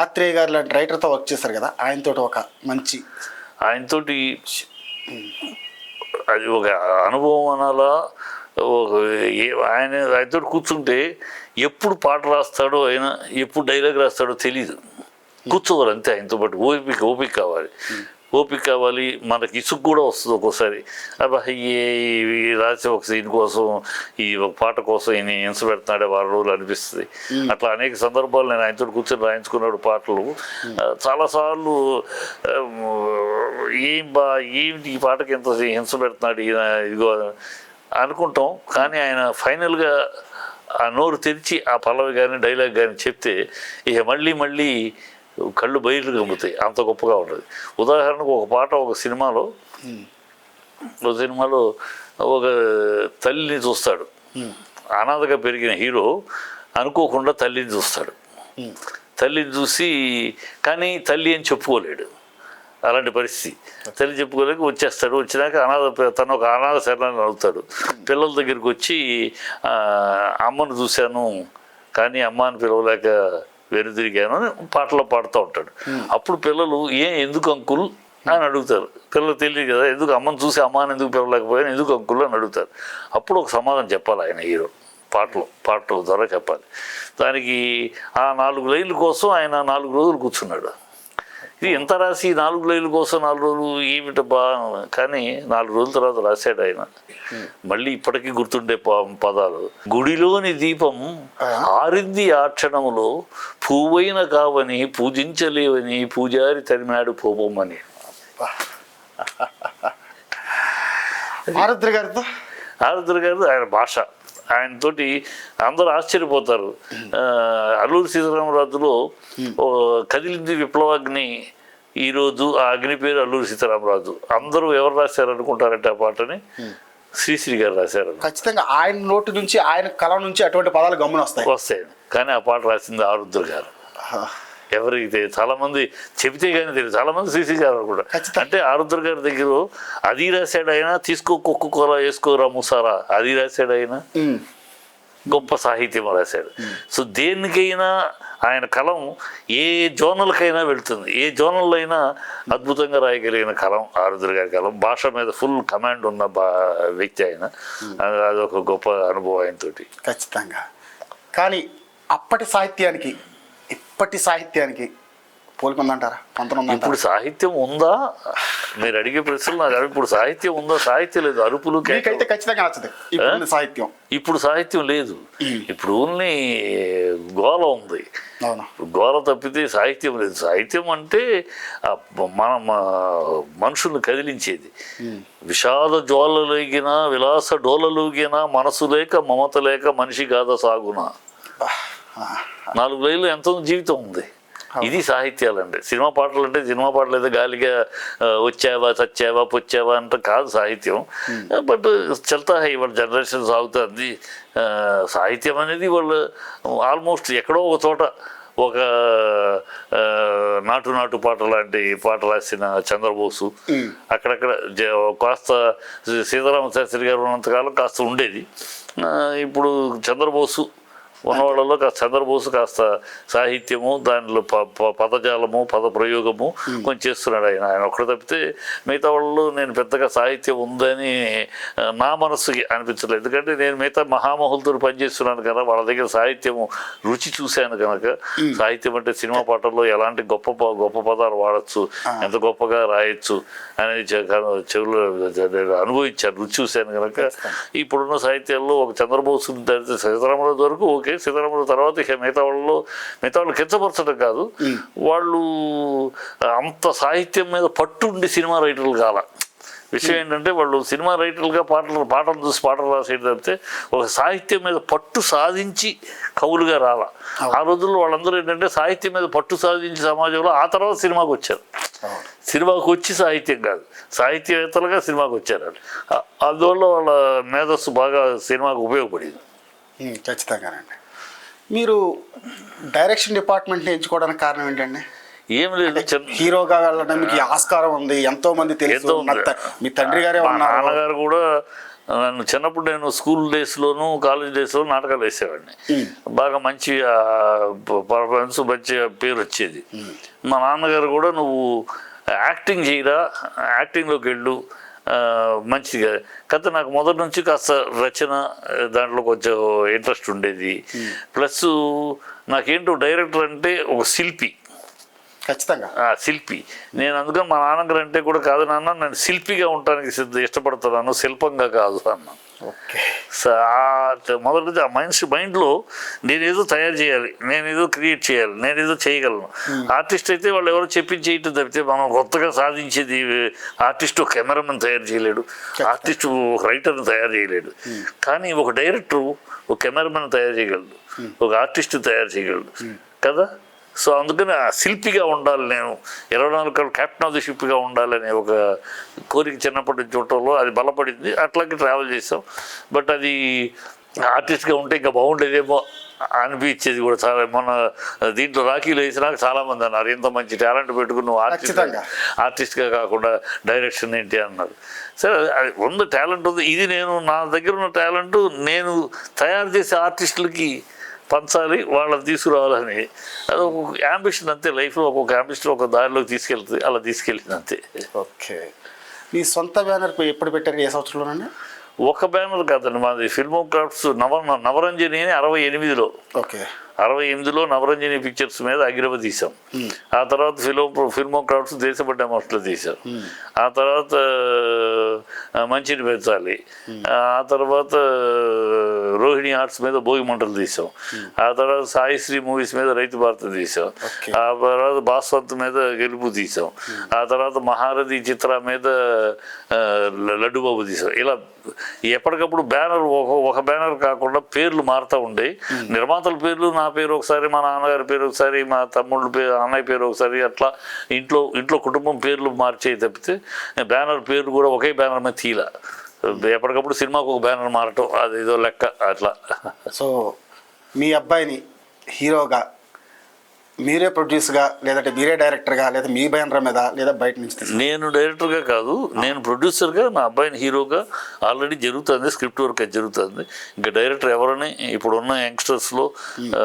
ఆత్రేయ గారు లాంటి రైటర్తో వర్క్ చేశారు కదా ఆయనతో ఒక మంచి ఆయనతోటి అది ఒక అనుభవం అనాలా ఒక ఏ- ఆయన ఆయనతో కూర్చుంటే ఎప్పుడు పాట రాస్తాడో ఆయన ఎప్పుడు డైలాగ్ రాస్తాడో తెలీదు. కూర్చోవాలి అంతే ఆయనతో పాటు. ఓపిక ఓపిక కావాలి. ఓపిక కావాలి మనకి ఇసుకు కూడా వస్తుంది ఒక్కోసారి. అబ్బా ఏ ఈ రాసి ఒక సీన్ కోసం ఈ ఒక పాట కోసం ఈయన హింస పెడుతున్నాడే వారం రోజులు అనిపిస్తుంది. అట్లా అనేక సందర్భాలు నేను ఆయనతో కూర్చొని రాయించుకున్నాడు పాటలు. చాలాసార్లు ఏం బా ఏంటి ఈ పాటకి ఎంత హింస పెడుతున్నాడు ఈయన ఇదిగో అనుకుంటాం. కానీ ఆయన ఫైనల్గా ఆ నోరు తెరిచి ఆ పల్లవి కానీ డైలాగ్ కానీ చెప్తే ఇక మళ్ళీ మళ్ళీ కళ్ళు బయలు కమ్ముతాయి అంత గొప్పగా ఉంటుంది. ఉదాహరణకు ఒక పాట ఒక సినిమాలో ఒక సినిమాలో ఒక తల్లిని చూస్తాడు. అనాథగా పెరిగిన హీరో అనుకోకుండా తల్లిని చూస్తాడు. తల్లిని చూసి కానీ తల్లి అని చెప్పుకోలేడు. అలాంటి పరిస్థితి. తల్లి చెప్పుకోలేక వచ్చేస్తాడు. వచ్చినాక అనాథ తను ఒక అనాథ శరణాన్ని అడుగుతాడు పిల్లల దగ్గరికి వచ్చి అమ్మను చూశాను. కానీ అమ్మ అని పిలవలేక వెనుదిరిగాను అని పాటలో పాడుతూ ఉంటాడు. అప్పుడు పిల్లలు ఏం ఎందుకు అంకుల్? అని అడుగుతారు. పిల్లలు తెలియదు కదా ఎందుకు అమ్మని చూసి అమ్మని ఎందుకు పిలవలేకపోయాను? ఎందుకు అంకుల్? అని అడుగుతారు. అప్పుడు ఒక సమాధానం చెప్పాలి ఆయన హీరో పాటలు పాటల ద్వారా చెప్పాలి. దానికి ఆ నాలుగు లైన్ల కోసం ఆయన నాలుగు రోజులు కూర్చున్నాడు. ఇది ఎంత రాసి నాలుగు లైన్ల కోసం నాలుగు రోజులు ఏమిటబ్బా? కానీ నాలుగు రోజుల తర్వాత రాశాడు ఆయన. మళ్ళీ ఇప్పటికీ గుర్తుండే పదాలు. గుడిలోని దీపం ఆరింది ఆ క్షణములో పువ్వైన కావని పూజించలేవని పూజారి తరిమాడు పోబొమ్మని. ఆరుద్ర గారితో? ఆరుద్ర గారు ఆయన భాష. ఆయనతోటి అందరూ ఆశ్చర్యపోతారు. అల్లూరి సీతారామరాజులో కదిలింది విప్లవాగ్ని ఈరోజు ఆ అగ్ని పేరు అల్లూరి సీతారామరాజు. అందరూ ఎవరు రాశారు అనుకుంటారంటే ఆ పాటని? శ్రీశ్రీ గారు రాశారు. ఖచ్చితంగా ఆయన నోటి నుంచి ఆయన కళ నుంచి అటువంటి పదాలు గమ్మున వస్తాయి. వస్తాయి. కానీ ఆ పాట రాసింది ఆరుద్ర గారు. ఎవరికి తెలియదు చాలా మంది చెబితే కానీ తెలియదు. చాలా మంది శ్రీశ్రీ గారు కూడా. అంటే ఆరుద్ర గారి దగ్గర అది రాశాడు ఆయన తీసుకో కుక్కు కూర వేసుకోరా ముసారా. అది రాశాడు ఉమ్. గొప్ప సాహిత్యం రాశాడు. సో దేనికైనా ఆయన కలం ఏ జోనల్కైనా వెళ్తుంది. ఏ జోనల్లో అయినా అద్భుతంగా రాయగలిగిన కలం ఆరుద్ర గారి కలం. భాష మీద ఫుల్ కమాండ్ ఉన్న బా వ్యక్తి ఆయన. అది- అదొక గొప్ప అనుభవం ఆయనతోటి. ఖచ్చితంగా. కానీ అప్పటి సాహిత్యానికి ఇప్పటి సాహిత్యానికి పోలికొందంటారా పంతొమ్మిది ఇప్పుడు సాహిత్యం ఉందా? మీరు అడిగే ప్రశ్నలు నాకు ఇప్పుడు సాహిత్యం ఉందా? సాహిత్యం లేదు. అరుపులు. మీకైతే ఖచ్చితంగా నచ్చదు. ఇప్పుడు సాహిత్యం. ఇప్పుడు సాహిత్యం లేదు. ఇప్పుడు ఓన్లీ గోల ఉంది. అవును. గోల తప్పితే సాహిత్యం లేదు. సాహిత్యం అంటే మన మనుషుల్ని కదిలించేది. విషాద జ్వాలలోగిన విలాస డోలలోగిన మనసు లేక మమత లేక మనిషి గాథ సాగున? నాలుగు లైన్లు ఎంతో జీవితం ఉంది. ఇది సాహిత్యాలండి సినిమా పాటలు అంటే సినిమా పాటలు అయితే గాలిగా వచ్చావా చచ్చావా పొచ్చావా అంటే కాదు సాహిత్యం. బట్ చల్తా హై వాళ్ళ జనరేషన్ సాగుతుంది. సాహిత్యం అనేది వాళ్ళు ఆల్మోస్ట్ ఎక్కడో ఒక చోట ఒక నాటు నాటు పాట లాంటి పాట రాసిన చంద్రబోసు. అక్కడక్కడ కాస్త సీతారామ శాస్త్రి గారు ఉన్నంతకాలం కాస్త ఉండేది. ఇప్పుడు చంద్రబోసు ఉన్నవాళ్ళలో కాస్త చంద్రబోసు కాస్త సాహిత్యము దానిలో ప ప- పదజాలము పద ప్రయోగము కొంచెం చేస్తున్నాడు ఆయన. ఆయన ఒక్కడు తప్పితే మిగతా వాళ్ళు నేను పెద్దగా సాహిత్యం ఉందని నా మనస్సుకి అనిపించలేదు ఎందుకంటే నేను మిగతా మహామహులతో పనిచేస్తున్నాను కదా వాళ్ళ దగ్గర సాహిత్యము రుచి చూశాను కనుక సాహిత్యం అంటే సినిమా పాటల్లో ఎలాంటి గొప్ప గొప్ప పదాలు వాడచ్చు ఎంత గొప్పగా రాయొచ్చు అనేది చెవులు అనుభవించాను రుచి చూశాను కనుక ఇప్పుడున్న సాహిత్యాల్లో ఒక చంద్రబోసు సీతారామరాజు వరకు ఓకే. సీతారామరాజు తర్వాత ఇక మిగతా వాళ్ళు మిగతా వాళ్ళు కించపరచడం కాదు. వాళ్ళు అంత సాహిత్యం మీద పట్టుండి సినిమా రైటర్లు కాల. విషయం ఏంటంటే వాళ్ళు సినిమా రైటర్లుగా పాటలు పాటలు చూసి పాటలు రాసేది తప్పితే ఒక సాహిత్యం మీద పట్టు సాధించి కవులుగా రాల. ఆ రోజుల్లో వాళ్ళందరూ ఏంటంటే సాహిత్యం మీద పట్టు సాధించి సమాజంలో ఆ తర్వాత సినిమాకి వచ్చారు. సినిమాకు వచ్చి సాహిత్యం కాదు. సాహిత్యవేత్తలుగా సినిమాకి వచ్చారు అందువల్ల వాళ్ళ మేధస్సు బాగా సినిమాకు ఉపయోగపడింది. ఖచ్చితంగానండి. మీరు డైరెక్షన్ డిపార్ట్మెంట్ని ఎంచుకోవడానికి కారణం ఏంటండి? ఏం లేదు హీరోగా వెళ్ళడానికి ఆస్కారం ఉంది ఎంతో మంది తెలుసు. మా తండ్రి గారే నాన్నగారు కూడా నన్ను చిన్నప్పుడు నేను స్కూల్ డేస్లోను కాలేజ్ డేస్లో నాటకాలు వేసేవాడిని. బాగా మంచి పర్ఫార్మెన్స్ మంచి పేరు వచ్చేది. మా నాన్నగారు కూడా నువ్వు యాక్టింగ్ చేయరా యాక్టింగ్లోకి వెళ్ళు ఆ, మంచిగా కాకపోతే నాకు మొదటి నుంచి కాస్త రచన దాంట్లో కొంచెం ఇంట్రెస్ట్ ఉండేది. ప్లస్ నాకేంటో డైరెక్టర్ అంటే ఒక శిల్పి. ఖచ్చితంగా. ఆ శిల్పి. నేను అందుకని మా నాన్నగారు అంటే కూడా కాదు నాన్న నేను శిల్పిగా ఉండటానికి సిద్ధ ఇష్టపడుతున్నాను శిల్పంగా కాదు అన్న. ఓకే. స- ఆ మొదటి ఆ మనిషి మైండ్లో నేనేదో తయారు చేయాలి నేనేదో క్రియేట్ చేయాలి నేనేదో చేయగలను. ఆర్టిస్ట్ అయితే వాళ్ళు ఎవరో చెప్పించి చేయటం తప్పితే మనం కొత్తగా సాధించేది ఆర్టిస్ట్ ఒక కెమెరామెన్ తయారు చేయలేడు ఆర్టిస్ట్ ఒక రైటర్ని తయారు చేయలేడు. కానీ ఒక డైరెక్టర్ ఒక కెమెరామెన్ తయారు చేయగలడు ఒక ఆర్టిస్ట్ తయారు చేయగలడు. కదా? సో అందుకని ఆ శిల్పిగా ఉండాలి నేను. ఇరవై నాలుగు గంటలు కెప్టెన్ ఆఫ్ ది షిప్గా ఉండాలనే ఒక కోరిక చిన్నప్పటి నుంచి చూడటంలో అది బలపడింది. అట్లాగే ట్రావెల్ చేసాం బట్ అది ఆర్టిస్ట్గా ఉంటే ఇంకా బాగుండేదేమో అనిపించేది కూడా చాలా. మొన్న దీంట్లో రాఖీలు వేసినాక చాలా మంది అన్నారు ఇంత మంచి టాలెంట్ పెట్టుకుని నువ్వు ఆర్టిస్ట్. ఆర్టిస్ట్గా కాకుండా డైరెక్షన్ ఏంటి? అన్నారు. సరే అది ఉంది టాలెంట్ ఉంది. ఇది నేను నా దగ్గర ఉన్న టాలెంట్ నేను తయారు చేసే ఆర్టిస్టులకి పంచాలి వాళ్ళని తీసుకురావాలని. అది ఒక యాంబిషన్ అంతే లైఫ్లో ఒక్కొక్క యాంబిషన్ ఒక దారిలోకి తీసుకెళ్తుంది అలా తీసుకెళ్ళింది అంతే. ఓకే. మీ సొంత బ్యానర్ ఎప్పుడు పెట్టారు? ఏ సంవత్సరంలోనండి? ఒక బ్యానర్ కాదండి మాది ఫిల్మ్ క్రాఫ్ట్స్ నవ నవరంజని అని అరవై ఎనిమిదిలో. ఓకే. అరవై ఎనిమిదిలో నవరంజని పిక్చర్స్ మీద అగిరవ తీసాం ఆ తర్వాత ఫిల్మ్ ఫిల్మ్ క్రాఫ్ట్స్ దేశపడ్డ మనుషులు తీసాం ఆ తర్వాత మంచిని పెంచాలి ఆ తర్వాత రోహిణి ఆర్ట్స్ మీద భోగి మంటలు తీసాం ఆ తర్వాత సాయిశ్రీ మూవీస్ మీద రైతు భారత తీసాం. ఆ తర్వాత బాస్వంత్ మీద గెలుపు తీసాం ఆ తర్వాత మహారథి చిత్ర మీద ఆ, ల- లడ్డు బాబు తీసాం ఇలా ఎప్పటికప్పుడు బ్యానర్ ఒక ఒక బ్యానర్ కాకుండా పేర్లు మారుతూ ఉండేవి నిర్మాతల పేర్లు నా పేరు ఒకసారి మా నాన్నగారి పేరు ఒకసారి మా తమ్ముళ్ళ పేరు అన్నయ్య పేరు ఒకసారి అట్లా ఇంట్లో ఇంట్లో కుటుంబం పేర్లు మార్చేవి తప్పితే బ్యానర్ పేరు కూడా ఒకే బ్యానర్ మీద తీల ఎప్పటికప్పుడు సినిమాకు ఒక బ్యానర్ మారటం అది ఏదో లెక్క అట్లా. సో మీ అబ్బాయిని హీరోగా మీరే ప్రొడ్యూస్గా లేదంటే మీరే డైరెక్టర్గా లేదా మీ బ్యానర్ మీద లేదా బయట నుంచి నేను డైరెక్టర్గా కాదు నేను ప్రొడ్యూసర్గా మా అబ్బాయిని హీరోగా ఆల్రెడీ జరుగుతుంది స్క్రిప్ట్ వర్క్ అది జరుగుతుంది. ఇంకా డైరెక్టర్ ఎవరని ఇప్పుడున్న యంగ్స్టర్స్లో ఆ,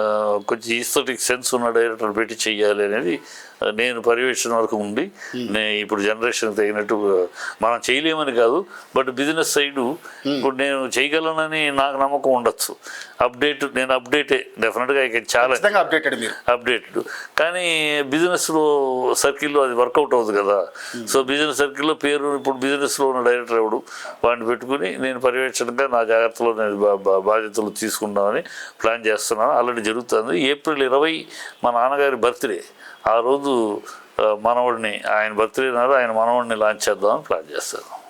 కొంచెం ఈస్థెటిక్ సెన్స్ ఉన్న డైరెక్టర్ పెట్టి చెయ్యాలి అనేది నేను పర్యవేక్షణ వరకు ఉండి నేను ఇప్పుడు జనరేషన్ తగినట్టు మనం చేయలేమని కాదు బట్ బిజినెస్ సైడు ఇప్పుడు నేను చేయగలనని నాకు నమ్మకం ఉండొచ్చు. అప్డేట్ నేను అప్డేటే డెఫినెట్గా ఇక చాలా అప్డేటెడ్ అప్డేటెడ్. కానీ బిజినెస్లో సర్కిల్లో అది వర్కౌట్ అవుతుంది కదా. సో బిజినెస్ సర్కిల్లో పేరు ఇప్పుడు బిజినెస్లో ఉన్న డైరెక్టర్ ఎవడు? వాడిని పెట్టుకుని నేను పర్యవేక్షణగా నా జాగ్రత్తలో నేను బా- బాధ్యతలు తీసుకుందామని ప్లాన్ చేస్తున్నాను. ఆల్రెడీ జరుగుతుంది. ఏప్రిల్ ఇరవై మా నాన్నగారి బర్త్డే ఆ రోజు మనవడిని ఆయన బర్త్డే నాడు ఆయన మనవడిని లాంచ్ చేద్దామని ప్లాన్ చేస్తాను.